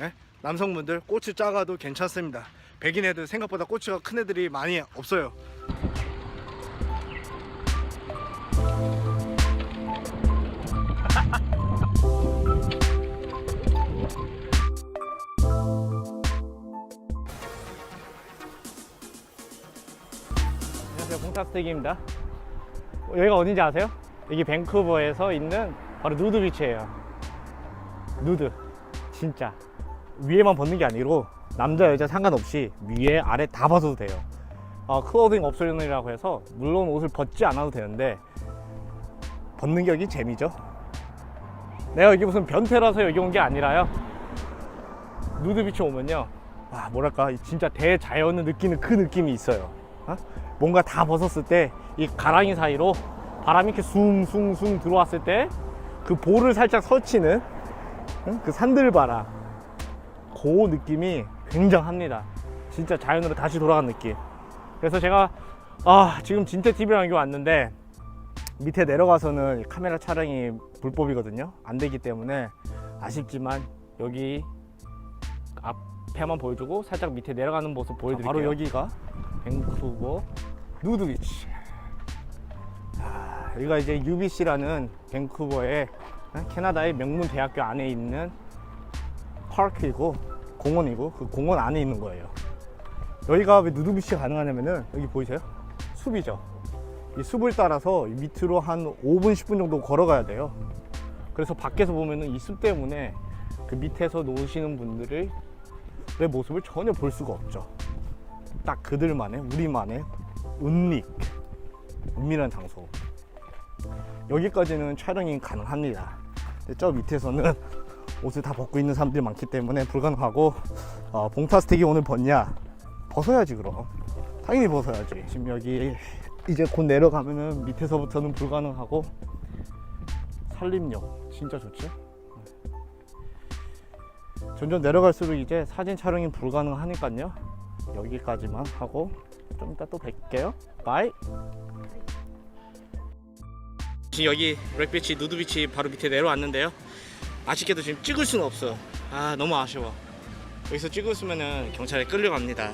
예? 남성분들 꼬치 작아도 괜찮습니다. 백인 애들 생각보다 꼬치가 큰 애들이 많이 없어요. 안녕하세요 봉탑스테이크입니다 여기가 어딘지 아세요? 여기 밴쿠버에서 있는 바로 누드 비치예요 누드 진짜 위에만 벗는 게 아니고 남자 여자 상관없이 위에 아래 다 벗어도 돼요. 어, 클로딩 옵션이라고 해서 물론 옷을 벗지 않아도 되는데 벗는 게 여기 재미죠. 내가 여기 무슨 변태라서 여기 온 게 아니라요. 누드 비치 오면요. 와 뭐랄까 진짜 대자연을 느끼는 그 느낌이 있어요. 어? 뭔가 다 벗었을 때 이 가랑이 사이로 바람이 이렇게 숭숭숭 들어왔을 때 그 볼을 살짝 설치는 응? 그 산들바람 그 느낌이 굉장합니다. 진짜 자연으로 다시 돌아간 느낌. 그래서 제가 아 지금 진태 TV랑 여기 왔는데 밑에 내려가서는 이 카메라 촬영이 불법이거든요. 안 되기 때문에 아쉽지만 여기 앞에만 보여주고 살짝 밑에 내려가는 모습 보여드릴게요. 바로 여기가 밴쿠버 누드 비치. 아, 여기가 이제 UBC라는 밴쿠버의 어, 캐나다의 명문 대학교 안에 있는 파크이고 공원이고 그 공원 안에 있는 거예요. 여기가 왜 누드 비치가 가능하냐면은 여기 보이세요? 숲이죠. 이 숲을 따라서 이 밑으로 한 5분 10분 정도 걸어가야 돼요. 그래서 밖에서 보면은 이 숲 때문에 그 밑에서 노시는 분들의 내 모습을 전혀 볼 수가 없죠. 딱 그들만의 우리만의 은닉 은밀한 장소 여기까지는 촬영이 가능합니다 저 밑에서는 옷을 다 벗고 있는 사람들이 많기 때문에 불가능하고 어, 봉타 스틱이 오늘 벗냐? 벗어야지 그럼. 당연히 벗어야지. 지금 여기 이제 곧 내려가면은 밑에서부터는 불가능하고 산림욕 진짜 좋지? 점점 내려갈수록 이제 사진 촬영이 불가능하니까요. 여기까지만 하고 좀 이따 또 뵐게요. 바이. 지금 여기 렉비치 누드비치 바로 밑에 내려왔는데요. 아쉽게도 지금 찍을 수는 없어요. 아 너무 아쉬워. 여기서 찍었으면은 경찰에 끌려갑니다.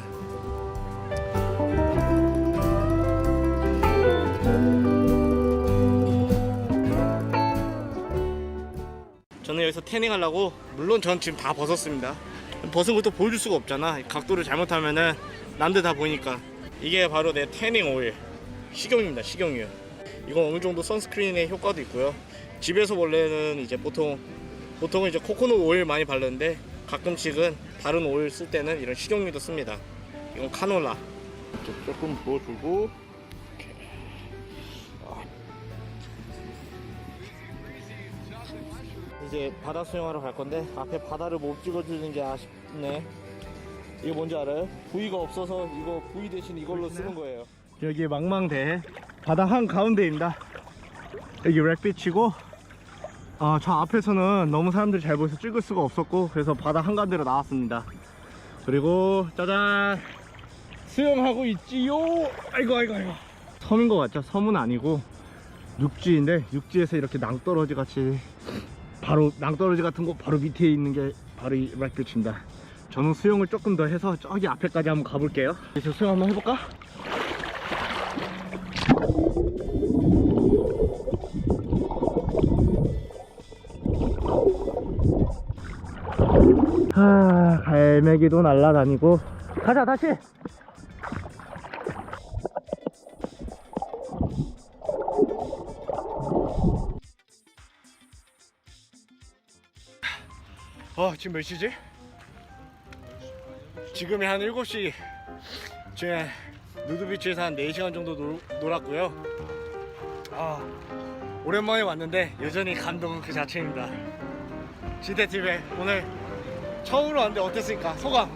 저는 여기서 태닝 하려고 물론 전 지금 다 벗었습니다. 벗은 것도 보여줄 수가 없잖아. 각도를 잘못하면은 남들 다 보이니까. 이게 바로 내 태닝 오일. 식용입니다. 식용유. 이건 어느 정도 선스크린의 효과도 있고요. 집에서 원래는 이제 보통 보통은 이제 코코넛 오일 많이 바르는데 가끔씩은 다른 오일 쓸 때는 이런 식용유도 씁니다. 이건 카놀라. 조금 부어주고 이제 바다 수영하러 갈 건데 앞에 바다를 못 찍어주는 게 아쉽네. 이거 뭔지 알아요? 부위가 없어서 이거 부위 대신 이걸로 쓰는 거예요. 여기 망망대 바다 한 가운데입니다. 여기 렉비치고 아, 저 앞에서는 너무 사람들이 잘 보여서 찍을 수가 없었고 그래서 바다 한가운데로 나왔습니다. 그리고 짜잔 수영하고 있지요. 아이고 아이고 아이고. 섬인 것 같죠? 섬은 아니고 육지인데 육지에서 이렇게 낭떠러지 같이 바로 낭떠러지 같은 거 바로 밑에 있는 게 바로 이 락비치입니다. 저는 수영을 조금 더 해서 저기 앞에까지 한번 가볼게요. 이제 수영 한번 해볼까? 아, 갈매기도 날아다니고 가자 다시. 어 지금 몇 시지? 지금이 한 7시 지금 누드비치에서 한 4시간 정도 놀, 놀았고요 아 오랜만에 왔는데 여전히 감동은 그 자체입니다 지대TV 오늘 처음으로 왔는데 어땠습니까? 소감?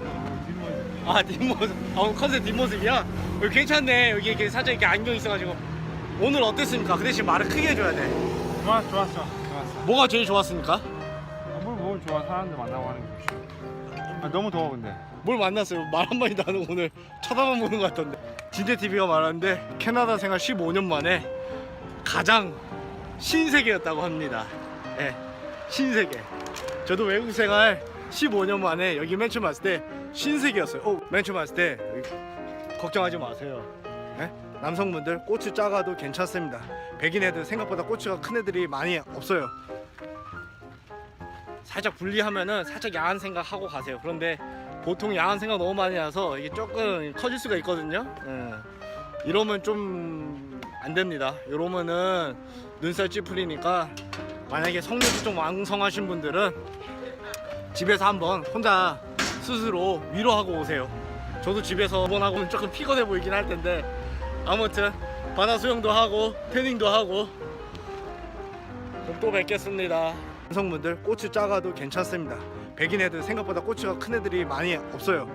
아 뒷모습 아 컨셉 뒷모습이야? 여기 괜찮네 여기 이렇게 살짝 이렇게 안경 있어가지고 오늘 어땠습니까? 그 대신 말을 크게 해줘야 돼 좋았어 좋았어 좋았어 뭐가 제일 좋았습니까? 아, 뭘, 뭘 좋아 사람들 만나고 하는 게 좋지 아, 너무 더워 근데 뭘 만났어요? 말 한마디도 안 하고 오늘 쳐다만 보는 것 같던데 진대TV가 말하는데 캐나다 생활 15년 만에 가장 신세계였다고 합니다 예, 신세계 저도 외국 생활 15년 만에 여기 맨 처음 왔을 때 신세계였어요. 어, 맨 처음 왔을 때 걱정하지 마세요. 예? 남성분들 꼬치 작아도 괜찮습니다. 백인 애들 생각보다 꼬치가 큰 애들이 많이 없어요. 살짝 분리하면은 살짝 야한 생각 하고 가세요. 그런데 보통 야한 생각 너무 많이 나서 이게 조금 커질 수가 있거든요. 예. 이러면 좀 안 됩니다. 이러면은 눈살 찌푸리니까 만약에 성욕이 좀 왕성하신 분들은 집에서 한번 혼자 스스로 위로하고 오세요. 저도 집에서 한번 하고는 조금 피곤해 보이긴 할 텐데 아무튼 바다 수영도 하고 태닝도 하고 그럼 또 뵙겠습니다. 남성분들 꼬치 작아도 괜찮습니다. 백인 애들 생각보다 꼬치가 큰 애들이 많이 없어요.